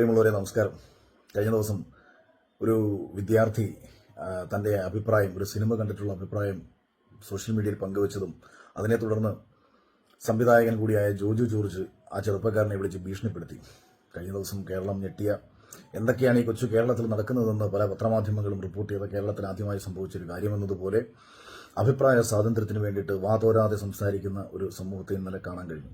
പ്രിയമുള്ളവരെ നമസ്കാരം. കഴിഞ്ഞ ദിവസം ഒരു വിദ്യാർത്ഥി തന്റെ അഭിപ്രായം ഒരു സിനിമ കണ്ടിട്ടുള്ള അഭിപ്രായം സോഷ്യൽ മീഡിയയിൽ പങ്കുവച്ചതും അതിനെ തുടർന്ന് സംവിധായകൻ കൂടിയായ ജോജു ജോർജ് ആ ചെറുപ്പക്കാരനെ വിളിച്ച് ഭീഷണിപ്പെടുത്തി. കഴിഞ്ഞ ദിവസം കേരളം ഞെട്ടിയ എന്തൊക്കെയാണ് ഈ കൊച്ചു കേരളത്തിൽ നടക്കുന്നതെന്ന് പല പത്രമാധ്യമങ്ങളും റിപ്പോർട്ട് ചെയ്ത കേരളത്തിൽ ആദ്യമായി സംഭവിച്ചൊരു കാര്യമെന്നതുപോലെ അഭിപ്രായ സ്വാതന്ത്ര്യത്തിന് വേണ്ടിയിട്ട് വാതോരാതെ സംസാരിക്കുന്ന ഒരു സമൂഹത്തെ ഇന്നലെ കാണാൻ കഴിഞ്ഞു.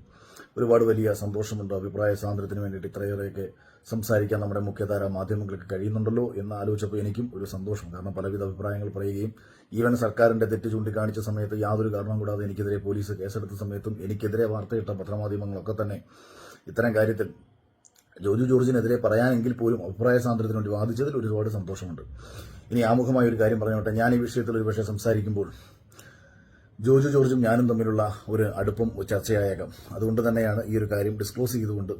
ഒരുപാട് വലിയ സന്തോഷമുണ്ട്. അഭിപ്രായ സ്വാതന്ത്ര്യത്തിന് വേണ്ടിയിട്ട് ഇത്രയേറെയൊക്കെ സംസാരിക്കാൻ നമ്മുടെ മുഖ്യധാര മാധ്യമങ്ങൾക്ക് കഴിയുന്നുണ്ടല്ലോ എന്ന് ആലോചിച്ചപ്പോൾ എനിക്കും ഒരു സന്തോഷം. കാരണം പലവിധ അഭിപ്രായങ്ങൾ പറയുകയും ഈവൻ സർക്കാരിന്റെ തെറ്റ് ചൂണ്ടിക്കാണിച്ച സമയത്ത് യാതൊരു കാരണം കൂടാതെ എനിക്കെതിരെ പോലീസ് കേസെടുത്ത സമയത്തും എനിക്കെതിരെ വാർത്തയിട്ട പത്രമാധ്യമങ്ങളൊക്കെ തന്നെ ഇത്തരം കാര്യത്തിൽ ജോജു ജോർജിനെതിരെ പറയാനെങ്കിൽ പോലും അഭിപ്രായ സ്വാതന്ത്ര്യത്തിന് വേണ്ടി വാദിച്ചതിൽ ഒരുപാട് സന്തോഷമുണ്ട്. ഇനി ആമുഖമായ ഒരു കാര്യം പറഞ്ഞോട്ടെ. ഞാൻ ഈ വിഷയത്തിൽ ഒരു പക്ഷേ സംസാരിക്കുമ്പോൾ ജോജു ജോർജും ഞാനും തമ്മിലുള്ള ഒരു അടുപ്പം ചർച്ചയായേക്കാം. അതുകൊണ്ട് തന്നെയാണ് ഈ ഒരു കാര്യം ഡിസ്ക്ലോസ് ചെയ്തുകൊണ്ട്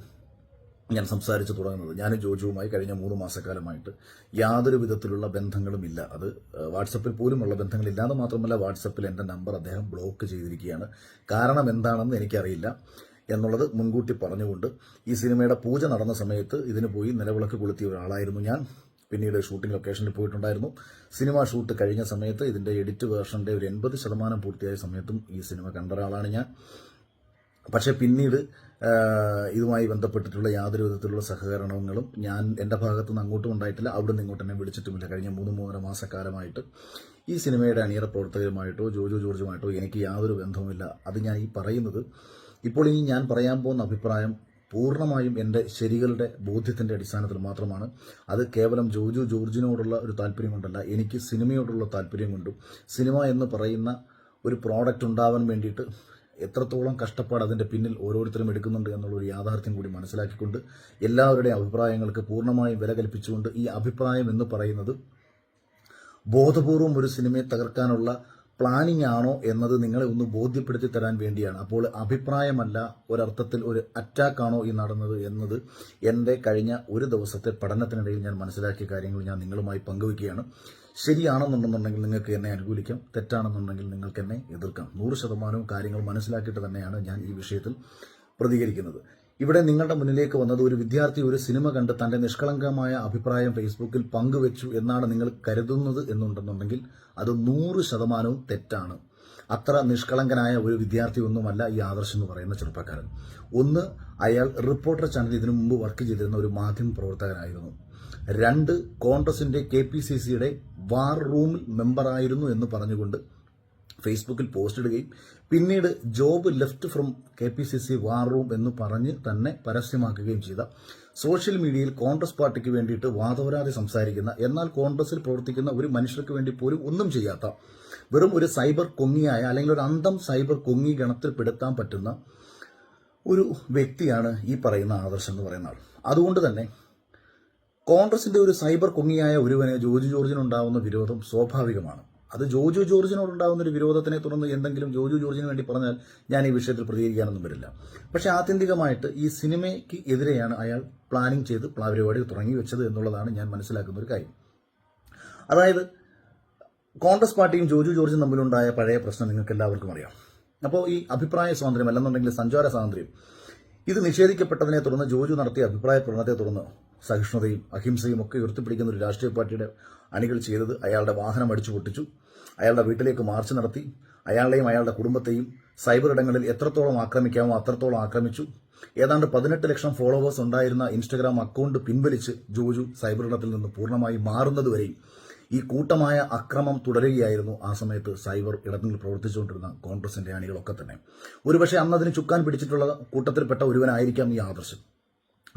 ഞാൻ സംസാരിച്ചു തുടങ്ങുന്നത്. ഞാൻ ജോജുവുമായി കഴിഞ്ഞ മൂന്ന് മാസക്കാലമായിട്ട് യാതൊരു വിധത്തിലുള്ള ബന്ധങ്ങളും ഇല്ല അത് വാട്സപ്പിൽ പോലുമുള്ള ബന്ധങ്ങളില്ലാതെ മാത്രമല്ല വാട്സപ്പിൽ എന്റെ നമ്പർ അദ്ദേഹം ബ്ലോക്ക് ചെയ്തിരിക്കുകയാണ്. കാരണം എന്താണെന്ന് എനിക്കറിയില്ല. എന്നുള്ളത് മുൻകൂട്ടി പറഞ്ഞുകൊണ്ട് ഈ സിനിമയുടെ പൂജ നടന്ന സമയത്ത് ഇതിന് പോയി നിലവിളക്ക് കൊളുത്തിയ ഒരാളായിരുന്നു ഞാൻ. പിന്നീട് ഷൂട്ടിംഗ് ലൊക്കേഷനിൽ പോയിട്ടുണ്ടായിരുന്നു. സിനിമ ഷൂട്ട് കഴിഞ്ഞ സമയത്ത് ഇതിന്റെ എഡിറ്റ് വേർഷന്റെ ഒരു എൺപത് ശതമാനം പൂർത്തിയായ സമയത്തും ഈ സിനിമ കണ്ട ഒരാളാണ് ഞാൻ. പക്ഷെ പിന്നീട് ഇതുമായി ബന്ധപ്പെട്ടിട്ടുള്ള യാതൊരു വിധത്തിലുള്ള സഹകരണങ്ങളും ഞാൻ എന്റെ ഭാഗത്തു നിന്ന് അങ്ങോട്ടും ഉണ്ടായിട്ടില്ല. അവിടെ നിന്ന് ഇങ്ങോട്ട് എന്നെ വിളിച്ചിട്ടുമില്ല. കഴിഞ്ഞ മൂന്ന് മൂന്നര മാസക്കാലമായിട്ട് ഈ സിനിമയുടെ അണിയറ പ്രവർത്തകരുമായിട്ടോ ജോജോ ജോർജുമായിട്ടോ എനിക്ക് യാതൊരു ബന്ധവുമില്ല. അത് ഞാൻ ഈ പറയുന്നത് ഇപ്പോൾ ഇനി ഞാൻ പറയാൻ പോകുന്ന അഭിപ്രായം പൂർണമായും എന്റെ ശരികളുടെ ബോധ്യത്തിന്റെ അടിസ്ഥാനത്തിൽ മാത്രമാണ്. അത് കേവലം ജോജു ജോർജിനോടുള്ള ഒരു താല്പര്യം കൊണ്ടല്ല എനിക്ക് സിനിമയോടുള്ള താല്പര്യം കൊണ്ടും സിനിമ എന്ന് പറയുന്ന ഒരു പ്രോഡക്റ്റ് ഉണ്ടാവാൻ വേണ്ടിയിട്ട് എത്രത്തോളം കഷ്ടപ്പാട് അതിന്റെ പിന്നിൽ ഓരോരുത്തരും എടുക്കുന്നുണ്ട് എന്നുള്ള ഒരു യാഥാർത്ഥ്യം കൂടി മനസ്സിലാക്കിക്കൊണ്ട് എല്ലാവരുടെയും അഭിപ്രായങ്ങൾക്ക് പൂർണമായും വില കൽപ്പിച്ചുകൊണ്ട് ഈ അഭിപ്രായം എന്ന് പറയുന്നത് ബോധപൂർവം ഒരു സിനിമയെ തകർക്കാനുള്ള പ്ലാനിംഗ് ആണോ എന്നത് നിങ്ങളെ ഒന്ന് ബോധ്യപ്പെടുത്തി തരാൻ വേണ്ടിയാണ്. അപ്പോൾ അഭിപ്രായമല്ല ഒരർത്ഥത്തിൽ ഒരു അറ്റാക്ക് ആണോ ഈ നടന്നത് എന്നത് എന്റെ കഴിഞ്ഞ ഒരു ദിവസത്തെ പഠനത്തിനിടയിൽ ഞാൻ മനസ്സിലാക്കിയ കാര്യങ്ങൾ ഞാൻ നിങ്ങളുമായി പങ്കുവയ്ക്കുകയാണ്. ശരിയാണെന്നുണ്ടെന്നുണ്ടെങ്കിൽ നിങ്ങൾക്ക് എന്നെ അനുകൂലിക്കാം തെറ്റാണെന്നുണ്ടെങ്കിൽ നിങ്ങൾക്ക് എന്നെ എതിർക്കാം. നൂറ് ശതമാനവും കാര്യങ്ങൾ മനസ്സിലാക്കിയിട്ട് തന്നെയാണ് ഞാൻ ഈ വിഷയത്തിൽ പ്രതികരിക്കുന്നത്. ഇവിടെ നിങ്ങളുടെ മുന്നിലേക്ക് വന്നത് ഒരു വിദ്യാർത്ഥി ഒരു സിനിമ കണ്ട് തന്റെ നിഷ്കളങ്കമായ അഭിപ്രായം ഫേസ്ബുക്കിൽ പങ്കുവെച്ചു എന്നാണ് നിങ്ങൾ കരുതുന്നത് എന്നുണ്ടെന്നുണ്ടെങ്കിൽ അത് നൂറ് ശതമാനവും തെറ്റാണ്. അത്ര നിഷ്കളങ്കനായ ഒരു വിദ്യാർത്ഥി ഒന്നുമല്ല ഈ ആദർശ് എന്ന് പറയുന്ന ചെറുപ്പക്കാരൻ. ഒന്ന് അയാൾ റിപ്പോർട്ടർ ചാനൽ ഇതിനു മുമ്പ് വർക്ക് ചെയ്തിരുന്ന ഒരു മാധ്യമ പ്രവർത്തകനായിരുന്നു. രണ്ട് കോൺഗ്രസിന്റെ കെ പി സി സിയുടെ വാർ റൂമിൽ മെമ്പറായിരുന്നു എന്ന് പറഞ്ഞുകൊണ്ട് ഫേസ്ബുക്കിൽ പോസ്റ്റ് ഇടുകയും പിന്നീട് job left from K P C C war room എന്ന് പറഞ്ഞ് തന്നെ പരസ്യമാക്കുകയും ചെയ്ത. സോഷ്യൽ മീഡിയയിൽ കോൺഗ്രസ് പാർട്ടിക്ക് വേണ്ടിയിട്ട് വാദവരാതെ സംസാരിക്കുന്ന എന്നാൽ കോൺഗ്രസിൽ പ്രവർത്തിക്കുന്ന ഒരു മനുഷ്യർക്ക് വേണ്ടി പോലും ഒന്നും ചെയ്യാത്ത വെറും ഒരു സൈബർ കൊങ്ങിയായ അല്ലെങ്കിൽ ഒരു അന്തം സൈബർ കൊങ്ങി ഗണത്തിൽപ്പെടുത്താൻ പറ്റുന്ന ഒരു വ്യക്തിയാണ് ഈ പറയുന്ന ആദർശം എന്ന് പറയുന്ന ആൾ. അതുകൊണ്ട് തന്നെ കോൺഗ്രസിന്റെ ഒരു സൈബർ കൊങ്ങിയായ ഒരുവന് ജോജി ജോർജിനുണ്ടാവുന്ന വിരോധം സ്വാഭാവികമാണ്. അത് ജോജു ജോർജിനോടുണ്ടാകുന്ന ഒരു വിരോധത്തിനെ തുടർന്ന് എന്തെങ്കിലും ജോജു ജോർജിന് വേണ്ടി പറഞ്ഞാൽ ഞാൻ ഈ വിഷയത്തിൽ പ്രതികരിക്കാനൊന്നും വരില്ല. പക്ഷേ ആത്യന്തികമായിട്ട് ഈ സിനിമയ്ക്ക് എതിരെയാണ് അയാൾ പ്ലാനിങ് ചെയ്ത് പരിപാടി തുടങ്ങി വെച്ചത് എന്നുള്ളതാണ് ഞാൻ മനസ്സിലാക്കുന്ന ഒരു കാര്യം. അതായത് കോൺഗ്രസ് പാർട്ടിയും ജോജു ജോർജും തമ്മിലുണ്ടായ പഴയ പ്രശ്നം നിങ്ങൾക്ക് എല്ലാവർക്കും അറിയാം. അപ്പോൾ ഈ അഭിപ്രായ സ്വാതന്ത്ര്യം അല്ലെന്നുണ്ടെങ്കിൽ സഞ്ചാര സ്വാതന്ത്ര്യം ഇത് നിഷേധിക്കപ്പെട്ടതിനെ തുടർന്ന് ജോജു നടത്തിയ അഭിപ്രായ പ്രകടനത്തെ തുടർന്ന് സഹിഷ്ണുതയും അഹിംസയും ഒക്കെ ഉയർത്തിപ്പിടിക്കുന്ന ഒരു രാഷ്ട്രീയ പാർട്ടിയുടെ അണികൾ ചെയ്തത് അയാളുടെ വാഹനം അടിച്ചു പൊട്ടിച്ചു. അയാളുടെ വീട്ടിലേക്ക് മാർച്ച് നടത്തി. അയാളെയും അയാളുടെ കുടുംബത്തെയും സൈബർ ഇടങ്ങളിൽ എത്രത്തോളം ആക്രമിക്കാമോ അത്രത്തോളം ആക്രമിച്ചു. ഏതാണ്ട് പതിനെട്ട് ലക്ഷം ഫോളോവേഴ്സ് ഉണ്ടായിരുന്ന ഇൻസ്റ്റഗ്രാം അക്കൗണ്ട് പിൻവലിച്ച് ജോജു സൈബർ ഇടത്തിൽ നിന്ന് പൂർണമായി മാറുന്നതുവരെയും ഈ കൂട്ടമായ അക്രമം തുടരുകയായിരുന്നു ആ സമയത്ത് സൈബർ ഇടത്തിൽ പ്രവർത്തിച്ചുകൊണ്ടിരുന്ന കോൺഗ്രസിന്റെ അണികളൊക്കെ തന്നെ. ഒരുപക്ഷെ അന്ന് അതിന് ചുക്കാൻ പിടിച്ചിട്ടുള്ള കൂട്ടത്തിൽപ്പെട്ട ഒരുവനായിരിക്കാം ഈ ആദർശം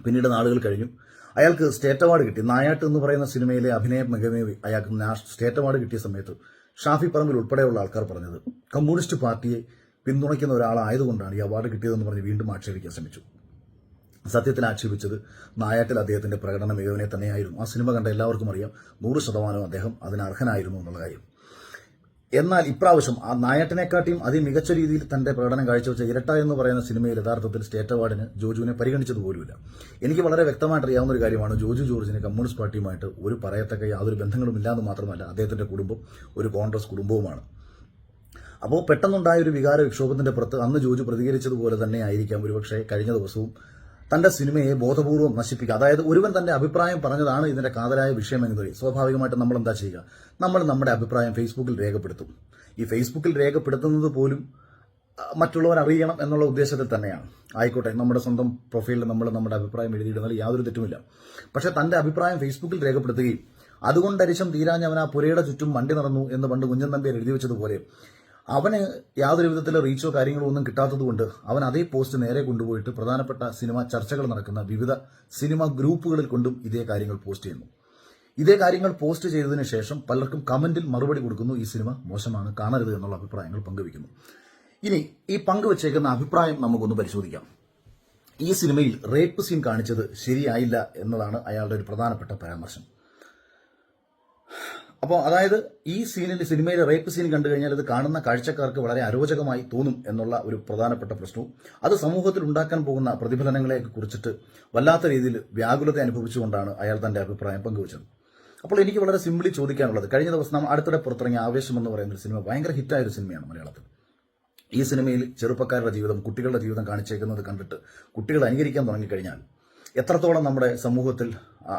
പിന്നീട് നാളുകൾ കഴിഞ്ഞു. അയാൾക്ക് സ്റ്റേറ്റ് അവാർഡ് കിട്ടി. നായാട്ട് എന്ന് പറയുന്ന സിനിമയിലെ അഭിനയ മികമേവി അയാൾക്ക് സ്റ്റേറ്റ് അവാർഡ് കിട്ടിയ സമയത്ത് ഷാഫി പറമ്പിൽ ഉൾപ്പെടെയുള്ള ആൾക്കാർ പറഞ്ഞത് കമ്മ്യൂണിസ്റ്റ് പാർട്ടിയെ പിന്തുണയ്ക്കുന്ന ഒരാളായതുകൊണ്ടാണ് ഈ അവാർഡ് കിട്ടിയതെന്ന് പറഞ്ഞ് വീണ്ടും ആക്ഷേപിക്കാൻ ശ്രമിച്ചു. സത്യത്തിൽ ആക്ഷേപിച്ചത് നായാട്ടിൽ അദ്ദേഹത്തിന്റെ പ്രകടന മികവിനെ തന്നെയായിരുന്നു. ആ സിനിമ കണ്ട എല്ലാവർക്കും അറിയാം നൂറ് ശതമാനവും അദ്ദേഹം അതിന് അർഹനായിരുന്നു എന്നുള്ള കാര്യം. എന്നാൽ ഇപ്രാവശ്യം ആ നായാട്ടിനെക്കാട്ടിയും അതിമികച്ച രീതിയിൽ തന്റെ പ്രകടനം കാഴ്ചവെച്ച ഇരട്ട എന്ന് പറയുന്ന സിനിമയിൽ യഥാർത്ഥത്തിൽ സ്റ്റേറ്റ് അവാർഡിന് ജോജുവിനെ പരിഗണിച്ചത് പോലുമില്ല എനിക്ക് വളരെ വ്യക്തമായിട്ട് അറിയാവുന്ന ഒരു കാര്യമാണ് ജോജു ജോർജിന് കമ്മ്യൂണിസ്റ്റ് പാർട്ടിയുമായിട്ട് ഒരു പറയത്തക്ക യാതൊരു ബന്ധങ്ങളും ഇല്ലാന്ന് മാത്രമല്ല അദ്ദേഹത്തിന്റെ കുടുംബം ഒരു കോൺഗ്രസ് കുടുംബവുമാണ്. അപ്പോൾ പെട്ടെന്നുണ്ടായ ഒരു വികാര വിക്ഷോഭത്തിന്റെ പുറത്ത് അന്ന് ജോജു പ്രതികരിച്ചതുപോലെ തന്നെ ആയിരിക്കാം ഒരുപക്ഷെ കഴിഞ്ഞ ദിവസവും തന്റെ സിനിമയെ ബോധപൂർവം നശിപ്പിക്കുക. അതായത് ഒരുവൻ തന്റെ അഭിപ്രായം പറഞ്ഞതാണ് ഇതിന്റെ കാതലായ വിഷയം പറയും സ്വാഭാവികമായിട്ടും നമ്മൾ എന്താ ചെയ്യുക? നമ്മൾ നമ്മുടെ അഭിപ്രായം ഫേസ്ബുക്കിൽ രേഖപ്പെടുത്തും. ഈ ഫേസ്ബുക്കിൽ രേഖപ്പെടുത്തുന്നത് പോലും മറ്റുള്ളവർ അറിയണം എന്നുള്ള ഉദ്ദേശത്തിൽ തന്നെയാണ്. ആയിക്കോട്ടെ നമ്മുടെ സ്വന്തം പ്രൊഫൈലിൽ നമ്മൾ നമ്മുടെ അഭിപ്രായം എഴുതിയിടുന്നതിൽ യാതൊരു തെറ്റുമില്ല. പക്ഷേ തന്റെ അഭിപ്രായം ഫേസ്ബുക്കിൽ രേഖപ്പെടുത്തുകയും അതുകൊണ്ടരിശം തീരാഞ്ഞവൻ ആ പുരയുടെ ചുറ്റും വണ്ടി നടന്നു എന്ന് പണ്ട് കുഞ്ഞൻ നമ്പിയർ എഴുതി വെച്ചതുപോലെ അവന് യാതൊരു വിധത്തിലെ റീച്ചോ കാര്യങ്ങളോ ഒന്നും കിട്ടാത്തതുകൊണ്ട് അവൻ അതേ പോസ്റ്റ് നേരെ കൊണ്ടുപോയിട്ട് പ്രധാനപ്പെട്ട സിനിമ ചർച്ചകൾ നടക്കുന്ന വിവിധ സിനിമ ഗ്രൂപ്പുകളിൽ കൊണ്ടും ഇതേ കാര്യങ്ങൾ പോസ്റ്റ് ചെയ്യുന്നു. ഇതേ കാര്യങ്ങൾ പോസ്റ്റ് ചെയ്തതിനു ശേഷം പലർക്കും കമന്റിൽ മറുപടി കൊടുക്കുന്നു. ഈ സിനിമ മോശമാണ് കാണരുത് എന്നുള്ള അഭിപ്രായങ്ങൾ പങ്കുവയ്ക്കുന്നു. ഇനി ഈ പങ്കുവച്ചേക്കുന്ന അഭിപ്രായം നമുക്കൊന്ന് പരിശോധിക്കാം. ഈ സിനിമയിൽ റേപ്പ് സീൻ കാണിച്ചത് ശരിയായില്ല എന്നതാണ് അയാളുടെ ഒരു പ്രധാനപ്പെട്ട പരാമർശം. അപ്പോൾ അതായത് ഈ സീനിൽ സിനിമയിലെ റേപ്പ് സീൻ കണ്ടു കഴിഞ്ഞാൽ അത് കാണുന്ന കാഴ്ചക്കാർക്ക് വളരെ അരോചകമായി തോന്നും എന്നുള്ള ഒരു പ്രധാനപ്പെട്ട പ്രശ്നവും അത് സമൂഹത്തിൽ ഉണ്ടാക്കാൻ പോകുന്ന പ്രതിഫലനങ്ങളെ കുറിച്ചിട്ട് വല്ലാത്ത രീതിയിൽ വ്യാകുലത അനുഭവിച്ചുകൊണ്ടാണ് അയാൾ തന്റെ അഭിപ്രായം പങ്കുവച്ചത്. അപ്പോൾ എനിക്ക് വളരെ സിമ്പിളി ചോദിക്കാനുള്ളത് കഴിഞ്ഞ ദിവസം നാം അടുത്തിടെ പുറത്തിറങ്ങിയ ആവേശം എന്ന് പറയുന്ന ഒരു സിനിമ ഭയങ്കര ഹിറ്റായ ഒരു സിനിമയാണ് മലയാളത്തിൽ. ഈ സിനിമയിൽ ചെറുപ്പക്കാരുടെ ജീവിതം കുട്ടികളുടെ ജീവിതം കാണിച്ചേക്കുന്നത് കണ്ടിട്ട് കുട്ടികൾ അനുകരിക്കാൻ തുടങ്ങിക്കഴിഞ്ഞാൽ എത്രത്തോളം നമ്മുടെ സമൂഹത്തിൽ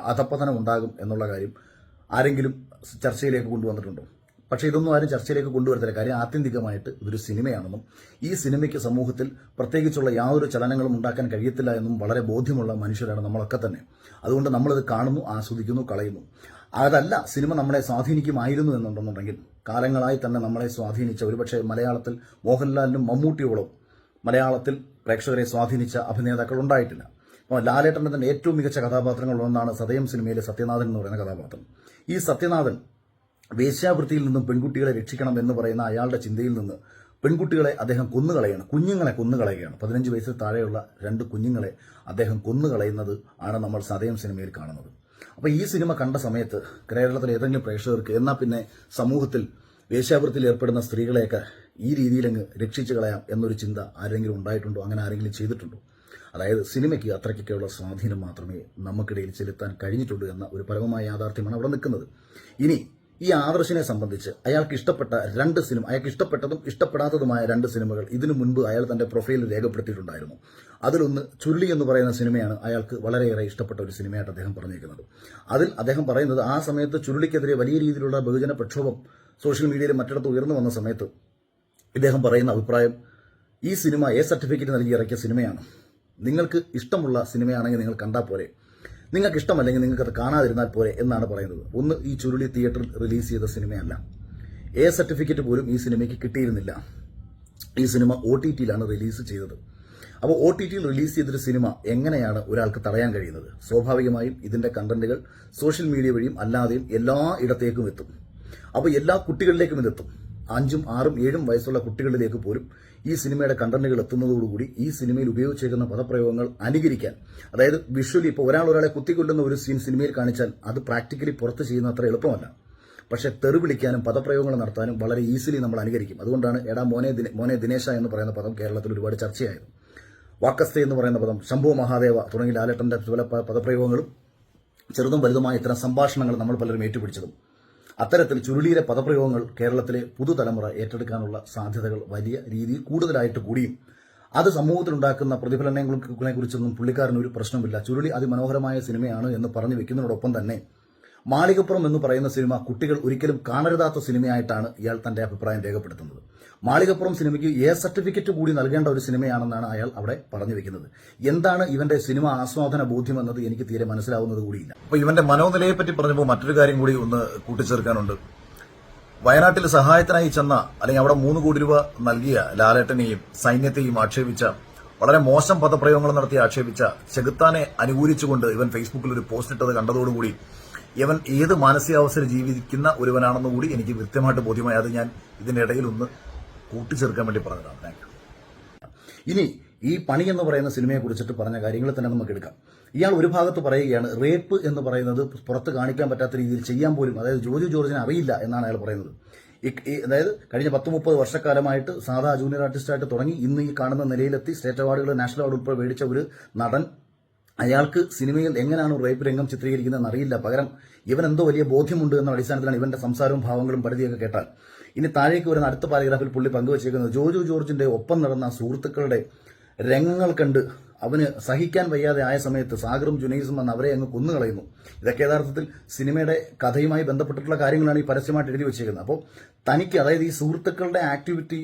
അധപ്പതനം ഉണ്ടാകും എന്നുള്ള കാര്യം ആരെങ്കിലും ചർച്ചയിലേക്ക് കൊണ്ടുവന്നിട്ടുണ്ടോ? പക്ഷേ ഇതൊന്നും ആരും ചർച്ചയിലേക്ക് കൊണ്ടുവരത്തില്ല. കാര്യം ആത്യന്തികമായിട്ട് ഇതൊരു സിനിമയാണെന്നും ഈ സിനിമയ്ക്ക് സമൂഹത്തിൽ പ്രത്യേകിച്ചുള്ള യാതൊരു ചലനങ്ങളും ഉണ്ടാക്കാൻ കഴിയത്തില്ല എന്നും വളരെ ബോധ്യമുള്ള മനുഷ്യരാണ് നമ്മളൊക്കെ തന്നെ. അതുകൊണ്ട് നമ്മളിത് കാണുന്നു ആസ്വദിക്കുന്നു കളയുന്നു. അതല്ല സിനിമ നമ്മളെ സ്വാധീനിക്കുമായിരുന്നു എന്നുണ്ടെന്നുണ്ടെങ്കിൽ കാലങ്ങളായി തന്നെ നമ്മളെ സ്വാധീനിച്ച ഒരുപക്ഷെ മലയാളത്തിൽ മോഹൻലാലിനും മമ്മൂട്ടിയോളം മലയാളത്തിൽ പ്രേക്ഷകരെ സ്വാധീനിച്ച അഭിനേതാക്കൾ ഉണ്ടായിട്ടില്ല. ലാലേട്ടന്റെ തന്നെ ഏറ്റവും മികച്ച കഥാപാത്രങ്ങളിൽ ഒന്നാണ് സതയം സിനിമയിലെ സത്യനാഥൻ എന്ന് പറയുന്ന കഥാപാത്രം. ഈ സത്യനാഥൻ വേശ്യാവൃത്തിയിൽ നിന്നും പെൺകുട്ടികളെ രക്ഷിക്കണം എന്ന് പറയുന്ന അയാളുടെ ചിന്തയിൽ നിന്ന് പെൺകുട്ടികളെ അദ്ദേഹം കൊന്നുകളയാണ് കുഞ്ഞുങ്ങളെ കൊന്നുകളയുകയാണ്. പതിനഞ്ച് വയസ്സിൽ താഴെയുള്ള രണ്ട് കുഞ്ഞുങ്ങളെ അദ്ദേഹം കൊന്നുകളയുന്നത് ആണ് നമ്മൾ സതയം സിനിമയിൽ കാണുന്നത്. അപ്പോൾ ഈ സിനിമ കണ്ട സമയത്ത് കേരളത്തിലെ ഏതെങ്കിലും പ്രേക്ഷകർക്ക് എന്നാൽ പിന്നെ സമൂഹത്തിൽ വേശ്യാവൃത്തിയിൽ ഏർപ്പെടുന്ന സ്ത്രീകളെയൊക്കെ ഈ രീതിയിലങ്ങ് രക്ഷിച്ചു കളയാം എന്നൊരു ചിന്ത ആരെങ്കിലും ഉണ്ടായിട്ടുണ്ടോ? അങ്ങനെ ആരെങ്കിലും ചെയ്തിട്ടുണ്ടോ? അതായത് സിനിമയ്ക്ക് അത്രയ്ക്കൊക്കെയുള്ള സ്വാധീനം മാത്രമേ നമുക്കിടയിൽ ചെലുത്താൻ കഴിഞ്ഞിട്ടുള്ളൂ എന്ന ഒരു പരമമായ യാഥാർത്ഥ്യമാണ് അവിടെ നിൽക്കുന്നത്. ഇനി ഈ ആദർശിനെ സംബന്ധിച്ച് അയാൾക്ക് ഇഷ്ടപ്പെട്ട രണ്ട് സിനിമ അയാൾക്ക് ഇഷ്ടപ്പെട്ടതും ഇഷ്ടപ്പെടാത്തതുമായ രണ്ട് സിനിമകൾ ഇതിനു മുൻപ് അയാൾ തന്റെ പ്രൊഫൈലിൽ രേഖപ്പെടുത്തിയിട്ടുണ്ടായിരുന്നു. അതിലൊന്ന് ചുരുളി എന്ന് പറയുന്ന സിനിമയാണ് അയാൾക്ക് വളരെയേറെ ഇഷ്ടപ്പെട്ട ഒരു സിനിമയായിട്ട് അദ്ദേഹം പറഞ്ഞിരിക്കുന്നത്. അതിൽ അദ്ദേഹം പറയുന്നത് ആ സമയത്ത് ചുരുളിക്കെതിരെ വലിയ രീതിയിലുള്ള ബഹുജന പ്രക്ഷോഭം സോഷ്യൽ മീഡിയയിൽ മറ്റിടത്ത് ഉയർന്നു വന്ന സമയത്ത് ഇദ്ദേഹം പറയുന്ന അഭിപ്രായം ഈ സിനിമ എ സർട്ടിഫിക്കറ്റ് നൽകി ഇറക്കിയ സിനിമയാണ്. നിങ്ങൾക്ക് ഇഷ്ടമുള്ള സിനിമയാണെങ്കിൽ നിങ്ങൾ കണ്ടാൽ പോരെ. നിങ്ങൾക്ക് ഇഷ്ടമല്ലെങ്കിൽ നിങ്ങൾക്കത് കാണാതിരുന്നാൽ പോരെ എന്നാണ് പറയുന്നത്. ഒന്ന് ഈ ചുരുളി തിയേറ്ററിൽ റിലീസ് ചെയ്ത സിനിമയല്ല. എ സർട്ടിഫിക്കറ്റ് പോലും ഈ സിനിമയ്ക്ക് കിട്ടിയിരുന്നില്ല. ഈ സിനിമ ഒ ടി ടിയിലാണ് റിലീസ് ചെയ്തത്. അപ്പോൾ ഒ ടി ടിയിൽ റിലീസ് ചെയ്തൊരു സിനിമ എങ്ങനെയാണ് ഒരാൾക്ക് തടയാൻ കഴിയുന്നത്? സ്വാഭാവികമായും ഇതിന്റെ കണ്ടന്റുകൾ സോഷ്യൽ മീഡിയ വഴിയും അല്ലാതെയും എല്ലാ ഇടത്തേക്കും എത്തും. അപ്പോൾ എല്ലാ കുട്ടികളിലേക്കും ഇതെത്തും. അഞ്ചും ആറും ഏഴും വയസ്സുള്ള കുട്ടികളിലേക്ക് പോലും ഈ സിനിമയുടെ കണ്ടന്റുകൾ എത്തുന്നതോടുകൂടി ഈ സിനിമയിൽ ഉപയോഗിച്ചേക്കുന്ന പദപ്രയോഗങ്ങൾ അനുകരിക്കാൻ അതായത് വിഷ്വലി ഇപ്പോൾ ഒരാൾ ഒരാളെ കുത്തിക്കൊല്ലുന്ന ഒരു സീൻ സിനിമയിൽ കാണിച്ചാൽ അത് പ്രാക്ടിക്കലി പുറത്ത് ചെയ്യുന്ന അത്ര എളുപ്പമല്ല. പക്ഷെ തെറി വിളിക്കാനും പദപ്രയോഗങ്ങൾ നടത്താനും വളരെ ഈസിലി നമ്മൾ അനുകരിക്കും. അതുകൊണ്ടാണ് എടാ മോനെ മോനെ ദിനേശ എന്ന് പറയുന്ന പദം കേരളത്തിൽ ഒരുപാട് ചർച്ചയായത്. വാക്കസ്ത എന്ന് പറയുന്ന പദം ശംഭു മഹാദേവ തുടങ്ങി ലാലട്ടന്റെ പല പദപ്രയോഗങ്ങളും ചെറുതും വലുതുമായ ഇത്തരം സംഭാഷണങ്ങൾ നമ്മൾ പലരും ഏറ്റുപിടിച്ചതും. അത്തരത്തിൽ ചുരുളിയിലെ പദപ്രയോഗങ്ങൾ കേരളത്തിലെ പുതുതലമുറ ഏറ്റെടുക്കാനുള്ള സാധ്യതകൾ വലിയ രീതിയിൽ കൂടുതലായിട്ട് കൂടിയും. അത് സമൂഹത്തിലുണ്ടാക്കുന്ന പ്രതിഫലനങ്ങളെ കുറിച്ചൊന്നും പുള്ളിക്കാരന് ഒരു പ്രശ്നമില്ല ചുരുളി അതിമനോഹരമായ സിനിമയാണ് എന്ന് പറഞ്ഞു വെക്കുന്നതിനോടൊപ്പം തന്നെ മാളികപ്പുറം എന്ന് പറയുന്ന സിനിമ കുട്ടികൾ ഒരിക്കലും കാണരുതാത്ത സിനിമയായിട്ടാണ് ഇയാൾ തന്റെ അഭിപ്രായം രേഖപ്പെടുത്തുന്നത്. മാളികപ്പുറം സിനിമയ്ക്ക് എ സർട്ടിഫിക്കറ്റ് കൂടി നൽകേണ്ട ഒരു സിനിമയാണെന്നാണ് അയാൾ അവിടെ പറഞ്ഞു വെക്കുന്നത്. എന്താണ് ഇവന്റെ സിനിമ ആസ്വാദന ബോധ്യം എന്നത് എനിക്ക് തീരെ മനസ്സിലാവുന്നത് കൂടിയില്ല. അപ്പൊ ഇവന്റെ മനോനിലയെ പറ്റി പറഞ്ഞപ്പോൾ മറ്റൊരു കാര്യം കൂടി ഒന്ന് കൂട്ടിച്ചേർക്കാനുണ്ട്. വയനാട്ടിൽ സഹായത്തിനായി ചെന്ന അല്ലെങ്കിൽ അവിടെ മൂന്ന് കോടി രൂപ നൽകിയ ലാലേട്ടനെയും സൈന്യത്തെയും ആക്ഷേപിച്ച വളരെ മോശം പദപ്രയോഗങ്ങൾ നടത്തി ആക്ഷേപിച്ച ചെകുത്താനെ അനുകൂലിച്ചുകൊണ്ട് ഇവൻ ഫേസ്ബുക്കിൽ ഒരു പോസ്റ്റ് ഇട്ടത് കണ്ടതോടുകൂടി ഇവൻ ഏത് മാനസികാവസ്ഥയിൽ ജീവിക്കുന്ന ഒരുവനാണെന്ന് കൂടി എനിക്ക് കൃത്യമായിട്ട് ബോധ്യമായി. അത് ഞാൻ ഇതിനിടയിൽ ഒന്ന് കൂട്ടിച്ചേർക്കാൻ വേണ്ടി പറഞ്ഞതാണ്. താങ്ക് ഇനി ഈ പണി എന്ന് പറയുന്ന സിനിമയെ കുറിച്ചിട്ട് പറഞ്ഞ കാര്യങ്ങൾ തന്നെ നമുക്ക് എടുക്കാം. ഇയാൾ ഒരു ഭാഗത്ത് പറയുകയാണ് റേപ്പ് എന്ന് പറയുന്നത് പുറത്ത് കാണിക്കാൻ പറ്റാത്ത രീതിയിൽ ചെയ്യാൻ പോലും അതായത് ജോജു ജോർജിനെ അറിയില്ല എന്നാണ് അയാൾ പറയുന്നത്. അതായത് കഴിഞ്ഞ പത്ത് മുപ്പത് വർഷക്കാലമായിട്ട് സാധാ ജൂനിയർ ആർട്ടിസ്റ്റായിട്ട് തുടങ്ങി ഇന്ന് ഈ കാണുന്ന നിലയിലെത്തി സ്റ്റേറ്റ് അവാർഡുകൾ നാഷണൽ അവാർഡ് ഉൾപ്പെടെ മേടിച്ച ഒരു നടൻ. അയാൾക്ക് സിനിമയിൽ എങ്ങനെയാണ് റേപ്പ് രംഗം ചിത്രീകരിക്കുന്നതെന്ന് അറിയില്ല. പകരം ഇവൻ എന്തോ വലിയ ബോധ്യമുണ്ട് എന്ന അടിസ്ഥാനത്തിലാണ് ഇവന്റെ സംസാരവും ഭാവങ്ങളും പരിധിയൊക്കെ കേട്ടാൽ. ഇനി താഴേക്ക് വരുന്ന അടുത്ത പാരഗ്രാഫിൽ പുള്ളി പങ്കുവച്ചേക്കുന്നത് ജോജു ജോർജിന്റെ ഒപ്പം നടന്ന സുഹൃത്തുക്കളുടെ രംഗങ്ങൾ കണ്ട് അവന് സഹിക്കാൻ വയ്യാതെ ആയ സമയത്ത് സാഗറും ജുനൈസും വന്ന് അവരെ അങ്ങ് കൊന്നുകളയുന്നു. ഇതൊക്കെ യഥാർത്ഥത്തിൽ സിനിമയുടെ കഥയുമായി ബന്ധപ്പെട്ടിട്ടുള്ള കാര്യങ്ങളാണ് ഈ പരസ്യമായിട്ട് എഴുതി വെച്ചിരിക്കുന്നത്. അപ്പോൾ തനിക്ക് അതായത് ഈ സുഹൃത്തുക്കളുടെ ആക്ടിവിറ്റി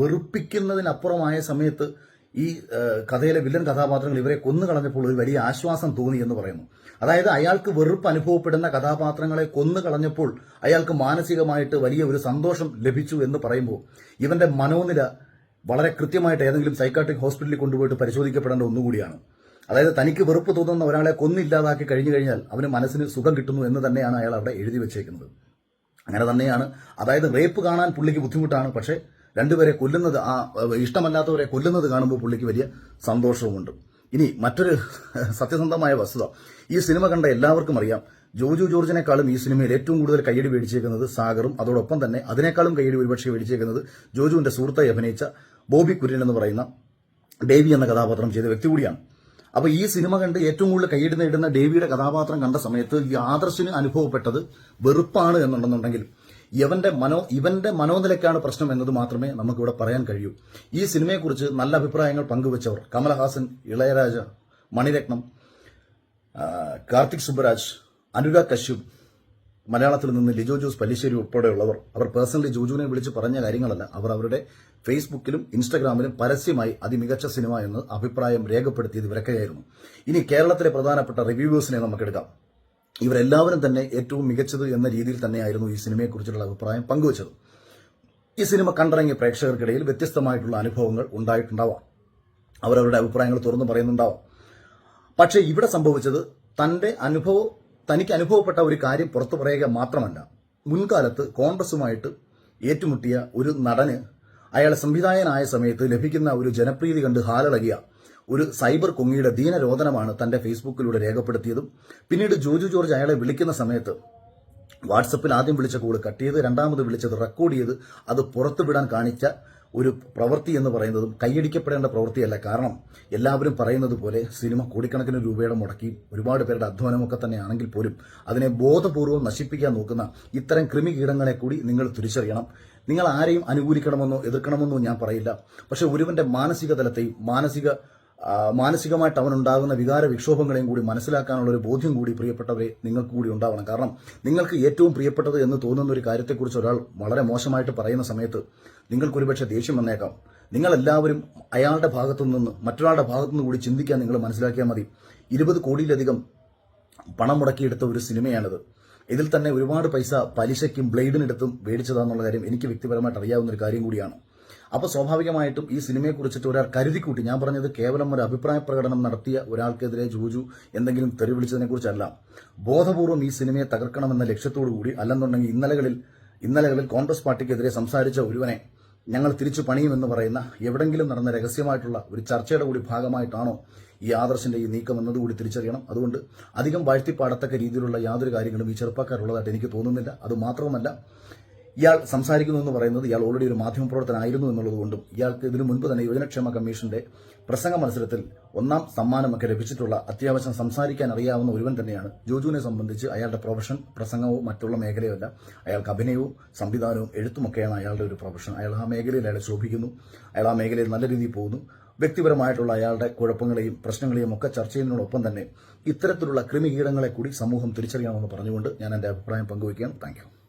വെറുപ്പിക്കുന്നതിനപ്പുറമായ സമയത്ത് ഈ കഥയിലെ വില്ലൻ കഥാപാത്രങ്ങൾ ഇവരെ കൊന്നുകളഞ്ഞപ്പോൾ ഒരു വലിയ ആശ്വാസം തോന്നി എന്ന് പറയുന്നു. അതായത് അയാൾക്ക് വെറുപ്പ് അനുഭവപ്പെടുന്ന കഥാപാത്രങ്ങളെ കൊന്നു കളഞ്ഞപ്പോൾ അയാൾക്ക് മാനസികമായിട്ട് വലിയ ഒരു സന്തോഷം ലഭിച്ചു എന്ന് പറയുമ്പോൾ ഇവന്റെ മനോനില വളരെ കൃത്യമായിട്ട് ഏതെങ്കിലും സൈക്കാട്രിക് ഹോസ്പിറ്റലിൽ കൊണ്ടുപോയിട്ട് പരിശോധിക്കപ്പെടേണ്ട ഒന്നുകൂടിയാണ്. അതായത് തനിക്ക് വെറുപ്പ് തോന്നുന്ന ഒരാളെ കൊന്നില്ലാതാക്കി കഴിഞ്ഞു കഴിഞ്ഞാൽ അവന് മനസ്സിന് സുഖം കിട്ടുന്നു എന്ന് തന്നെയാണ് അയാൾ അവിടെ എഴുതി വെച്ചേക്കുന്നത്. അങ്ങനെ തന്നെയാണ് അതായത് റേപ്പ് കാണാൻ പുള്ളിക്ക് ബുദ്ധിമുട്ടാണ് പക്ഷേ രണ്ടുപേരെ കൊല്ലുന്നത് ആ ഇഷ്ടമല്ലാത്തവരെ കൊല്ലുന്നത് കാണുമ്പോൾ പുള്ളിക്ക് വലിയ സന്തോഷവുമുണ്ട്. ഇനി മറ്റൊരു സത്യസന്ധമായ വസ്തുത. ഈ സിനിമ കണ്ട എല്ലാവർക്കും അറിയാം. ജോജു ജോർജിനേക്കാളും ഈ സിനിമയിൽ ഏറ്റവും കൂടുതൽ കയ്യടി മേടിച്ചേക്കുന്നത് സാഗറും അതോടൊപ്പം തന്നെ അതിനേക്കാളും കയ്യടി ഒരുപക്ഷെ മേടിച്ചേക്കുന്നത് ജോജുവിന്റെ സുഹൃത്തായി അഭിനയിച്ച ബോബി കുര്യൻ എന്ന് പറയുന്ന ഡേവി എന്ന കഥാപാത്രം ചെയ്ത വ്യക്തി കൂടിയാണ്. അപ്പൊ ഈ സിനിമ കണ്ട് ഏറ്റവും കൂടുതൽ കയ്യടി നേടുന്ന ഡേവിയുടെ കഥാപാത്രം കണ്ട സമയത്ത് ഈ ആദർശിന് അനുഭവപ്പെട്ടത് വെറുപ്പാണ് എന്നുണ്ടെന്നുണ്ടെങ്കിൽ ഇവന്റെ മനോ ഇവന്റെ മനോനിലയ്ക്കാണ് പ്രശ്നം എന്നത് മാത്രമേ നമുക്കിവിടെ പറയാൻ കഴിയൂ. ഈ സിനിമയെക്കുറിച്ച് നല്ല അഭിപ്രായങ്ങൾ പങ്കുവച്ചവർ കമലഹാസൻ ഇളയരാജ മണിരത്നം കാർത്തിക് സുബരാജ് അനുരാഗ് കശ്യപ് മലയാളത്തിൽ നിന്ന് ലിജോ ജോസ് പല്ലിശ്ശേരി ഉൾപ്പെടെയുള്ളവർ അവർ പേഴ്സണലി ജോജുവിനെ വിളിച്ച് പറഞ്ഞ കാര്യങ്ങളല്ല. അവർ അവരുടെ ഫേസ്ബുക്കിലും ഇൻസ്റ്റഗ്രാമിലും പരസ്യമായി അതിമികച്ച സിനിമ എന്ന് അഭിപ്രായം രേഖപ്പെടുത്തിയത് ഇവരൊക്കെയായിരുന്നു. ഇനി കേരളത്തിലെ പ്രധാനപ്പെട്ട റിവ്യൂവേഴ്സിനെ നമുക്കെടുക്കാം. ഇവരെല്ലാവരും തന്നെ ഏറ്റവും മികച്ചത് എന്ന രീതിയിൽ തന്നെയായിരുന്നു ഈ സിനിമയെക്കുറിച്ചുള്ള അഭിപ്രായം പങ്കുവച്ചത്. ഈ സിനിമ കണ്ടിറങ്ങിയ പ്രേക്ഷകർക്കിടയിൽ വ്യത്യസ്തമായിട്ടുള്ള അനുഭവങ്ങൾ ഉണ്ടായിട്ടുണ്ടാവാം. അവരവരുടെ അഭിപ്രായങ്ങൾ തുറന്നു പറയുന്നുണ്ടാവാം. പക്ഷേ ഇവിടെ സംഭവിച്ചത് തന്റെ അനുഭവം തനിക്ക് അനുഭവപ്പെട്ട ഒരു കാര്യം പുറത്തു പറയുക മാത്രമല്ല. മുൻകാലത്ത് കോൺഗ്രസുമായിട്ട് ഏറ്റുമുട്ടിയ ഒരു നടന് അയാൾ സംവിധായകനായ സമയത്ത് ലഭിക്കുന്ന ഒരു ജനപ്രീതി കണ്ട് ഹാലളകിയ ഒരു സൈബർ കുങ്ങിയുടെ ദീനരോധനമാണ് തന്റെ ഫേസ്ബുക്കിലൂടെ രേഖപ്പെടുത്തിയതും. പിന്നീട് ജോജു ജോർജ് അയാളെ വിളിക്കുന്ന സമയത്ത് വാട്സപ്പിൽ ആദ്യം വിളിച്ച കോൾ കട്ട് ചെയ്ത് രണ്ടാമത് വിളിച്ചത് റെക്കോർഡ് ചെയ്ത് അത് പുറത്തുവിടാൻ കാണിച്ച ഒരു പ്രവൃത്തി എന്ന് പറയുന്നതും കൈയടിക്കപ്പെടേണ്ട പ്രവൃത്തിയല്ല. കാരണം എല്ലാവരും പറയുന്നത് പോലെ സിനിമ കോടിക്കണക്കിന് രൂപയുടെ മുടക്കി ഒരുപാട് പേരുടെ അധ്വാനമൊക്കെ തന്നെയാണെങ്കിൽ പോലും അതിനെ ബോധപൂർവം നശിപ്പിക്കാൻ നോക്കുന്ന ഇത്തരം കൃമികീടങ്ങളെ കൂടി നിങ്ങൾ തിരിച്ചറിയണം. നിങ്ങൾ ആരെയും അനുകൂലിക്കണമെന്നോ എതിർക്കണമെന്നോ ഞാൻ പറയില്ല. പക്ഷെ ഒരുവന്റെ മാനസിക തലത്തെയും മാനസിക മാനസികമായിട്ട് അവനുണ്ടാകുന്ന വികാര വിക്ഷോഭങ്ങളെയും കൂടി മനസ്സിലാക്കാനുള്ള ഒരു ബോധ്യം കൂടി പ്രിയപ്പെട്ടവരെ നിങ്ങൾക്ക് കൂടി ഉണ്ടാവണം. കാരണം നിങ്ങൾക്ക് ഏറ്റവും പ്രിയപ്പെട്ടത് എന്ന് തോന്നുന്ന ഒരു കാര്യത്തെക്കുറിച്ച് ഒരാൾ വളരെ മോശമായിട്ട് പറയുന്ന സമയത്ത് നിങ്ങൾക്ക് ഒരുപക്ഷെ ദേഷ്യം വന്നേക്കാം. നിങ്ങളെല്ലാവരും അയാളുടെ ഭാഗത്തു നിന്ന് മറ്റൊരാളുടെ ഭാഗത്തു നിന്ന് കൂടി ചിന്തിക്കാൻ നിങ്ങൾ മനസ്സിലാക്കിയാൽ മതി. ഇരുപത് കോടിയിലധികം പണം മുടക്കിയെടുത്ത ഒരു സിനിമയാണിത്. ഇതിൽ തന്നെ ഒരുപാട് പൈസ പലിശയ്ക്കും ബ്ലേഡിനെടുത്തും മേടിച്ചതാണെന്നുള്ള കാര്യം എനിക്ക് വ്യക്തിപരമായിട്ട് അറിയാവുന്ന ഒരു കാര്യം കൂടിയാണ്. അപ്പോൾ സ്വാഭാവികമായിട്ടും ഈ സിനിമയെ കുറിച്ചിട്ട് ഒരാൾ കരുതിക്കൂട്ടി. ഞാൻ പറഞ്ഞത് കേവലം ഒരു അഭിപ്രായ പ്രകടനം നടത്തിയ ഒരാൾക്കെതിരെ ജൂജു എന്തെങ്കിലും തെറി വിളിച്ചതിനെ കുറിച്ചല്ല. ബോധപൂർവം ഈ സിനിമയെ തകർക്കണമെന്ന ലക്ഷ്യത്തോടു കൂടി അല്ലെന്നുണ്ടെങ്കിൽ ഇന്നലകളിൽ ഇന്നലകളിൽ കോൺഗ്രസ് പാർട്ടിക്കെതിരെ സംസാരിച്ച ഒരുവനെ ഞങ്ങൾ തിരിച്ചു പണിയുമെന്ന് പറയുന്ന എവിടെങ്കിലും നടന്ന രഹസ്യമായിട്ടുള്ള ഒരു ചർച്ചയുടെ കൂടി ഭാഗമായിട്ടാണോ ഈ ആദർശിന്റെ ഈ നീക്കം എന്നതുകൂടി തിരിച്ചറിയണം. അതുകൊണ്ട് അധികം വാഴ്ത്തിപ്പാടത്തക്ക രീതിയിലുള്ള യാതൊരു കാര്യങ്ങളും ഈ ചെറുപ്പക്കാരുള്ളതായിട്ട് എനിക്ക് തോന്നുന്നില്ല. അത് മാത്രമല്ല ഇയാൾ സംസാരിക്കുന്നു എന്ന് പറയുന്നത് ഇയാൾ ഓൾറെഡി ഒരു മാധ്യമ മാധ്യമപ്രവർത്തനായിരുന്നു എന്നുള്ളതുകൊണ്ടും ഇയാൾക്ക് ഇതിനു മുൻപ് തന്നെ യുവജനക്ഷേമ കമ്മീഷന്റെ പ്രസംഗ മത്സരത്തിൽ ഒന്നാം സമ്മാനമൊക്കെ ലഭിച്ചിട്ടുള്ള അത്യാവശ്യം സംസാരിക്കാൻ അറിയാവുന്ന ഒരുവൻ തന്നെയാണ്. ജോജുവിനെ സംബന്ധിച്ച് അയാളുടെ പ്രൊഫഷൻ പ്രസംഗവും മറ്റുള്ള മേഖലയല്ല അയാൾക്ക് അഭിനയവും സംവിധാനവും എഴുത്തുമൊക്കെയാണ് അയാളുടെ ഒരു പ്രൊഫഷൻ അയാൾ ആ മേഖലയിൽ അയാൾ ശോഭിക്കുന്നു. അയാൾ ആ മേഖലയിൽ നല്ല രീതിയിൽ പോകുന്നു. വ്യക്തിപരമായിട്ടുള്ള അയാളുടെ കുഴപ്പങ്ങളെയും പ്രശ്നങ്ങളെയും ഒക്കെ ചർച്ച ചെയ്യുന്നതിനോടൊപ്പം തന്നെ ഇത്തരത്തിലുള്ള ക്രിമികീടങ്ങളെ കൂടി സമൂഹം തിരിച്ചറിയണമെന്ന് പറഞ്ഞുകൊണ്ട് ഞാൻ എന്റെ അഭിപ്രായം പങ്കുവയ്ക്കുകയാണ്. താങ്ക്